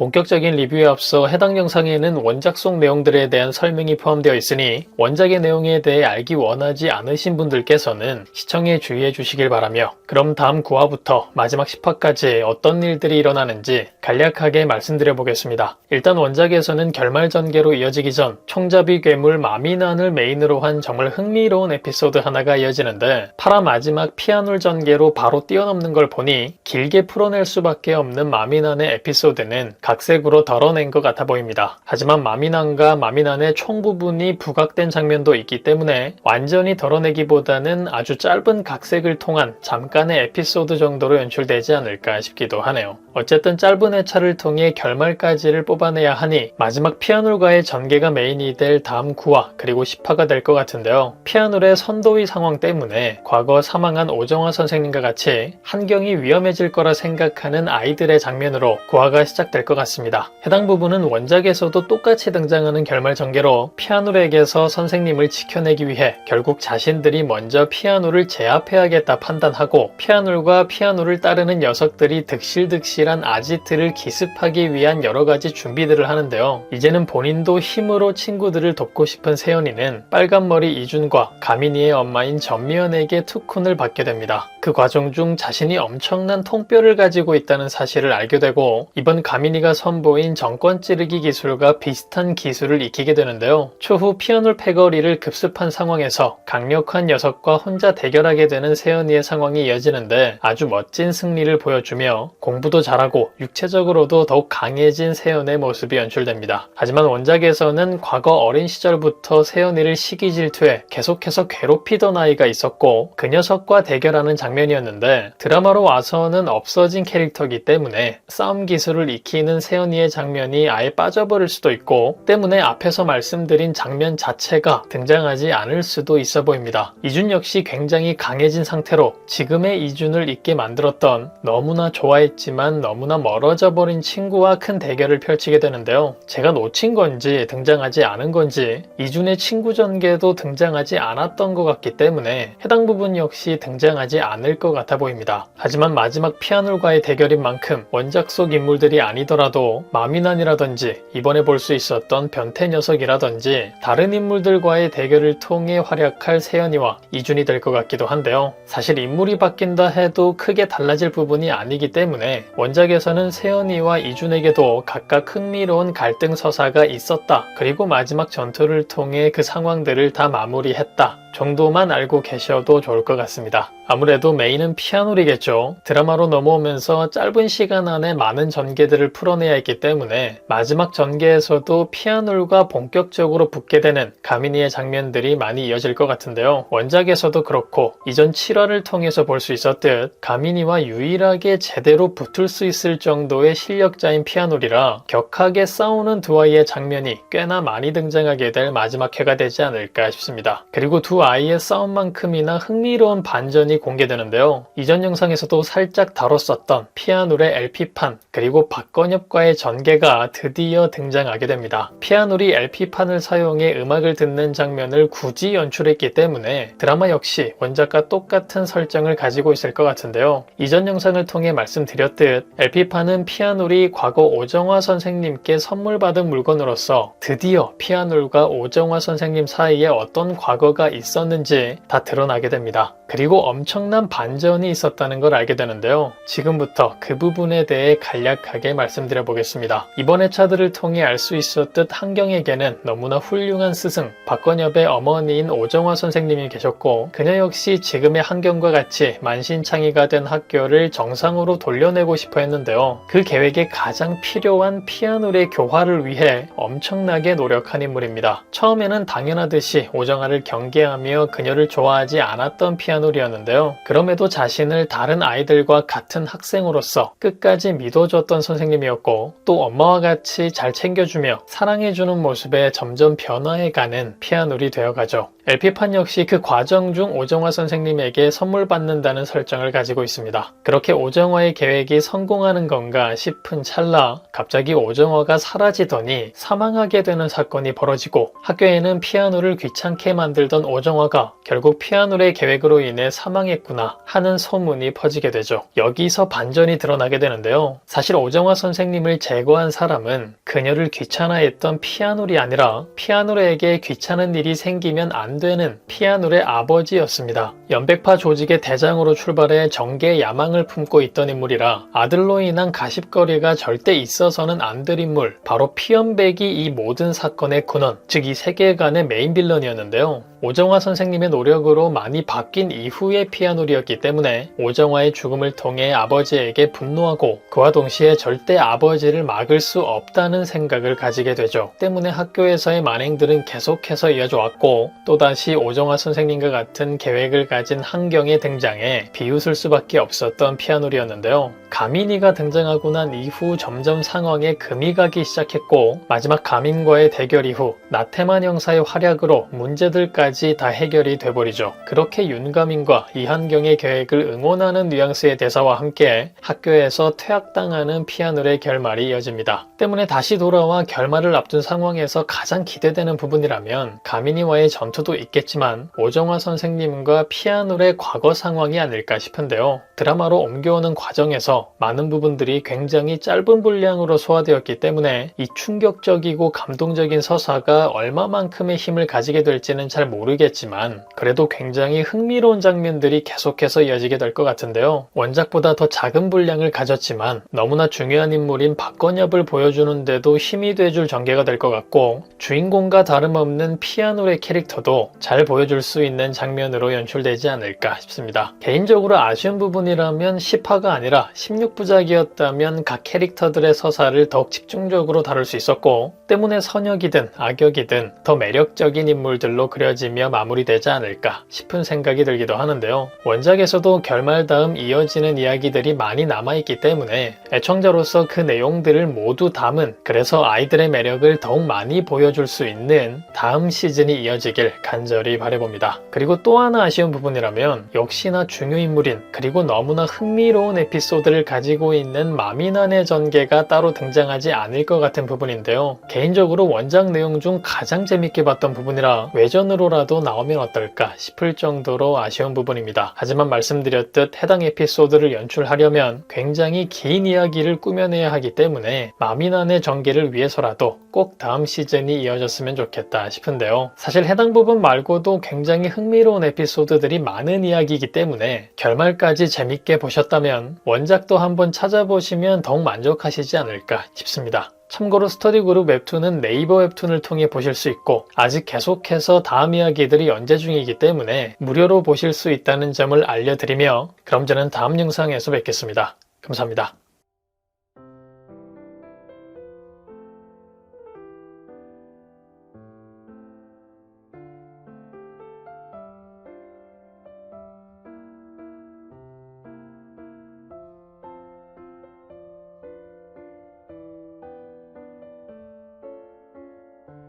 본격적인 리뷰에 앞서 해당 영상에는 원작 속 내용들에 대한 설명이 포함되어 있으니 원작의 내용에 대해 알기 원하지 않으신 분들께서는 시청에 주의해 주시길 바라며 그럼 다음 9화부터 마지막 10화까지 어떤 일들이 일어나는지 간략하게 말씀드려 보겠습니다. 일단 원작에서는 결말 전개로 이어지기 전 총잡이 괴물 마미난을 메인으로 한 정말 흥미로운 에피소드 하나가 이어지는데 파라 마지막 피아놀 전개로 바로 뛰어넘는 걸 보니 길게 풀어낼 수밖에 없는 마미난의 에피소드는 각색으로 덜어낸 것 같아 보입니다. 하지만 마미난과 마미난의 총 부분이 부각된 장면도 있기 때문에 완전히 덜어내기보다는 아주 짧은 각색을 통한 잠깐의 에피소드 정도로 연출되지 않을까 싶기도 하네요. 어쨌든 짧은 회차를 통해 결말까지를 뽑아내야 하니 마지막 피아놀과의 전개가 메인이 될 다음 9화 그리고 10화가 될 것 같은데요. 피아놀의 선도의 상황 때문에 과거 사망한 오정화 선생님과 같이 환경이 위험해질 거라 생각하는 아이들의 장면으로 9화가 시작될 것 같습니다. 해당 부분은 원작에서도 똑같이 등장하는 결말 전개로 피아놀에게서 선생님을 지켜내기 위해 결국 자신들이 먼저 피아놀을 제압해야겠다 판단하고 피아놀과 피아놀을 따르는 녀석들이 득실득실 한 아지트를 기습하기 위한 여러 가지 준비들을 하는데요. 이제는 본인도 힘으로 친구들을 돕고 싶은 세연이는 빨간머리 이준과 가민이의 엄마인 전미연에게 투쿤을 받게 됩니다. 그 과정 중 자신이 엄청난 통뼈를 가지고 있다는 사실을 알게 되고 이번 가민이가 선보인 정권 찌르기 기술과 비슷한 기술을 익히게 되는데요. 추후 피아놀 패거리를 급습한 상황에서 강력한 녀석과 혼자 대결하게 되는 세연이의 상황이 이어지는데 아주 멋진 승리를 보여주며 공부도 잘하고 육체적으로도 더욱 강해진 세연의 모습이 연출됩니다. 하지만 원작에서는 과거 어린 시절부터 세연이를 시기 질투해 계속해서 괴롭히던 아이가 있었고 그 녀석과 대결하는 장 면이었는데 드라마로 와서는 없어진 캐릭터이기 때문에 싸움 기술을 익히는 세연이의 장면이 아예 빠져버릴 수도 있고 때문에 앞에서 말씀드린 장면 자체가 등장하지 않을 수도 있어 보입니다. 이준 역시 굉장히 강해진 상태로 지금의 이준을 있게 만들었던 너무나 좋아했지만 너무나 멀어져 버린 친구와 큰 대결을 펼치게 되는데요. 제가 놓친 건지 등장하지 않은 건지 이준의 친구 전개도 등장하지 않았던 것 같기 때문에 해당 부분 역시 등장하지 않을 것 같아 보입니다. 하지만 마지막 피아놀과의 대결인 만큼 원작 속 인물들이 아니더라도 마미난이라든지 이번에 볼 수 있었던 변태 녀석이라든지 다른 인물들과의 대결을 통해 활약할 세연이와 이준이 될 것 같기도 한데요. 사실 인물이 바뀐다 해도 크게 달라질 부분이 아니기 때문에 원작에서는 세연이와 이준에게도 각각 흥미로운 갈등 서사가 있었다. 그리고 마지막 전투를 통해 그 상황들을 다 마무리했다. 정도만 알고 계셔도 좋을 것 같습니다. 아무래도 메인은 피아놀이겠죠. 드라마로 넘어오면서 짧은 시간 안에 많은 전개들을 풀어내야 했기 때문에 마지막 전개에서도 피아놀과 본격적으로 붙게 되는 가민이의 장면들이 많이 이어질 것 같은데요. 원작에서도 그렇고 이전 7화를 통해서 볼 수 있었듯 가민이와 유일하게 제대로 붙을 수 있을 정도의 실력자인 피아놀이라 격하게 싸우는 두 아이의 장면이 꽤나 많이 등장하게 될 마지막 회가 되지 않을까 싶습니다. 그리고 두 아이의 싸움만큼이나 흥미로운 반전이 공개되는데요. 이전 영상에서도 살짝 다뤘었던 피아놀의 LP판 그리고 박건엽과의 전개가 드디어 등장하게 됩니다. 피아놀이 LP판을 사용해 음악을 듣는 장면을 굳이 연출했기 때문에 드라마 역시 원작과 똑같은 설정을 가지고 있을 것 같은데요. 이전 영상을 통해 말씀드렸듯 LP판은 피아놀이 과거 오정화 선생님께 선물 받은 물건으로서 드디어 피아놀과 오정화 선생님 사이에 어떤 과거가 있었는지 다 드러나게 됩니다. 그리고 엄청난 반전이 있었다는 걸 알게 되는데요. 지금부터 그 부분에 대해 간략하게 말씀드려 보겠습니다. 이번 회차들을 통해 알 수 있었듯 한경에게는 너무나 훌륭한 스승, 박건엽의 어머니인 오정화 선생님이 계셨고 그녀 역시 지금의 한경과 같이 만신창이가 된 학교를 정상으로 돌려내고 싶어 했는데요. 그 계획에 가장 필요한 피아노의 교화를 위해 엄청나게 노력한 인물입니다. 처음에는 당연하듯이 오정화를 경계하며 그녀를 좋아하지 않았던 피아놀이었는데요. 그럼에도 자신을 다른 아이들과 같은 학생으로서 끝까지 믿어줬던 선생님이었고 또 엄마와 같이 잘 챙겨주며 사랑해주는 모습에 점점 변화해가는 피아놀이 되어가죠. LP판 역시 그 과정 중 오정화 선생님에게 선물 받는다는 설정을 가지고 있습니다. 그렇게 오정화의 계획이 성공하는 건가 싶은 찰나 갑자기 오정화가 사라지더니 사망하게 되는 사건이 벌어지고 학교에는 피아노를 귀찮게 만들던 오정화가 결국 피아노의 계획으로 인해 사망했구나 하는 소문이 퍼지게 되죠. 여기서 반전이 드러나게 되는데요. 사실 오정화 선생님을 제거한 사람은 그녀를 귀찮아했던 피아노리 아니라 피아노에게 귀찮은 일이 생기면 안 되는 피아노의 아버지였습니다. 연백파 조직의 대장으로 출발해 정계의 야망을 품고 있던 인물이라 아들로 인한 가십거리가 절대 있어서는 안 될 인물 바로 피연백이 이 모든 사건의 근원 즉 이 세계관의 메인 빌런이었는데요. 오정화 선생님의 노력으로 많이 바뀐 이후의 피아노리였기 때문에 오정화의 죽음을 통해 아버지에게 분노하고 그와 동시에 절대 아버지를 막을 수 없다는 생각을 가지게 되죠. 때문에 학교에서의 만행들은 계속해서 이어져 왔고 또다시 오정화 선생님과 같은 계획을 가진 한경의 등장에 비웃을 수밖에 없었던 피아노리였는데요. 가민이가 등장하고 난 이후 점점 상황에 금이 가기 시작했고 마지막 가민과의 대결 이후 나태만 형사의 활약으로 문제들까지 다 해결이 돼버리죠. 그렇게 윤가민과 이한경의 계획을 응원하는 뉘앙스의 대사와 함께 학교에서 퇴학당하는 피아노의 결말이 이어집니다. 때문에 다시 돌아와 결말을 앞둔 상황에서 가장 기대되는 부분이라면 가민이와의 전투도 있겠지만 오정화 선생님과 피아노의 과거 상황이 아닐까 싶은데요. 드라마로 옮겨오는 과정에서 많은 부분들이 굉장히 짧은 분량으로 소화되었기 때문에 이 충격적이고 감동적인 서사가 얼마만큼의 힘을 가지게 될지는 잘 모르겠 지만 그래도 굉장히 흥미로운 장면들이 계속해서 이어지게 될 것 같은데요. 원작보다 더 작은 분량을 가졌지만 너무나 중요한 인물인 박건엽을 보여주는데도 힘이 돼줄 전개가 될 것 같고 주인공과 다름없는 피아노의 캐릭터도 잘 보여줄 수 있는 장면으로 연출되지 않을까 싶습니다. 개인적으로 아쉬운 부분이라면 10화가 아니라 16부작이었다면 각 캐릭터들의 서사를 더욱 집중적으로 다룰 수 있었고 때문에 선역이든 악역이든 더 매력적인 인물들로 그려 지며 마무리되지 않을까 싶은 생각이 들기도 하는데요. 원작에서도 결말 다음 이어지는 이야기들이 많이 남아있기 때문에 애청자로서 그 내용들을 모두 담은 그래서 아이들의 매력을 더욱 많이 보여줄 수 있는 다음 시즌이 이어지길 간절히 바래봅니다. 그리고 또 하나 아쉬운 부분이라면 역시나 중요 인물인 그리고 너무나 흥미로운 에피소드를 가지고 있는 마미난의 전개가 따로 등장하지 않을 것 같은 부분인데요. 개인적으로 원작 내용 중 가장 재밌게 봤던 부분이라 외전으로 라도 나오면 어떨까 싶을 정도로 아쉬운 부분입니다. 하지만 말씀드렸듯 해당 에피소드를 연출하려면 굉장히 긴 이야기를 꾸며내야 하기 때문에 마미난의 전개를 위해서라도 꼭 다음 시즌이 이어졌으면 좋겠다 싶은데요. 사실 해당 부분 말고도 굉장히 흥미로운 에피소드들이 많은 이야기이기 때문에 결말까지 재밌게 보셨다면 원작도 한번 찾아보시면 더욱 만족하시지 않을까 싶습니다. 참고로 스터디 그룹 웹툰은 네이버 웹툰을 통해 보실 수 있고 아직 계속해서 다음 이야기들이 연재 중이기 때문에 무료로 보실 수 있다는 점을 알려드리며 그럼 저는 다음 영상에서 뵙겠습니다. 감사합니다.